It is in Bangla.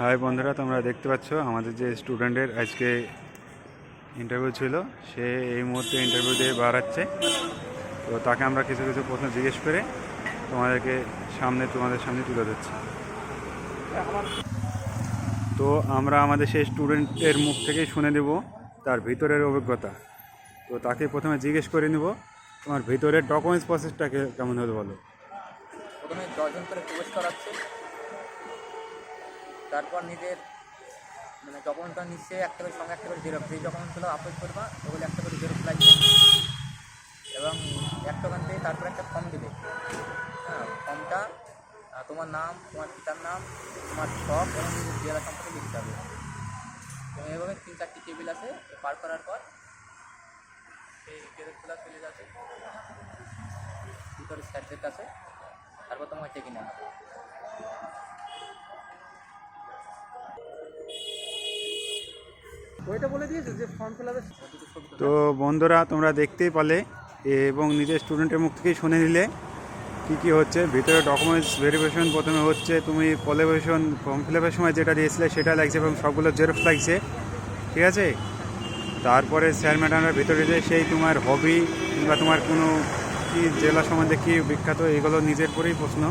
হাই বন্ধুরা, তোমরা দেখতে পাচ্ছ, আমাদের যে স্টুডেন্টের আজকে ইন্টারভিউ ছিল, সে এই মুহূর্তে ইন্টারভিউ দিয়ে বাড়াচ্ছে। তো তাকে আমরা কিছু কিছু প্রশ্ন জিজ্ঞেস করে তোমাদেরকে সামনে, তোমাদের সামনে তুলে ধরছি। তো আমরা আমাদের সেই স্টুডেন্টের মুখ থেকেই শুনে দেব তার ভিতরের অভিজ্ঞতা। তো তাকে প্রথমে জিজ্ঞেস করে নিব, তোমার ভিতরের ডকুমেন্টস প্রসেসটাকে কেমন হলো বলো? প্রথমে প্রবেশ করাচ্ছে। তারপর নিজের মানে ডকুমেন্টটা নিচ্ছে, একটা করে সঙ্গে একটা করে জেরক্স যেই ডকুমেন্টগুলো আপলোড করবা, ওগুলো একটা করে জেরক্স লাগবে এবং একটা ওখান থেকে তারপর একটা ফর্ম দেবে। হ্যাঁ ফর্মটা তোমার নাম, তোমার পিতার নাম, তোমার শখ এবং নিজের জেলা সম্পর্কে লিখতে হবে। এবং এভাবে তিন চারটি টেবিল আছে পার করার পর সেই জেরক্সগুলো চলে যাচ্ছে। ভিতরে স্যারদের কাছে, তারপর তোমাকে চেক হবে। তো বন্ধুরা, তোমরা দেখতেই পালে এবং নিজের স্টুডেন্টের মুখ থেকেই শুনে নিলে কী কী হচ্ছে। ভিতরে ডকুমেন্টস ভেরিফিকেশন প্রথমে হচ্ছে, তুমি কোলাবোরেশন ফর্ম ফিল আপের সময় যেটা দিয়েছিলে সেটা লাগছে এবং সবগুলো জেরক্স লাগছে, ঠিক আছে? তারপরে স্যার ম্যাডামরা ভিতরে যে সেই তোমার হবি কিংবা তোমার কোনো কি জেলা সম্বন্ধে কী বিখ্যাত, এগুলো নিজের পরেই প্রশ্ন।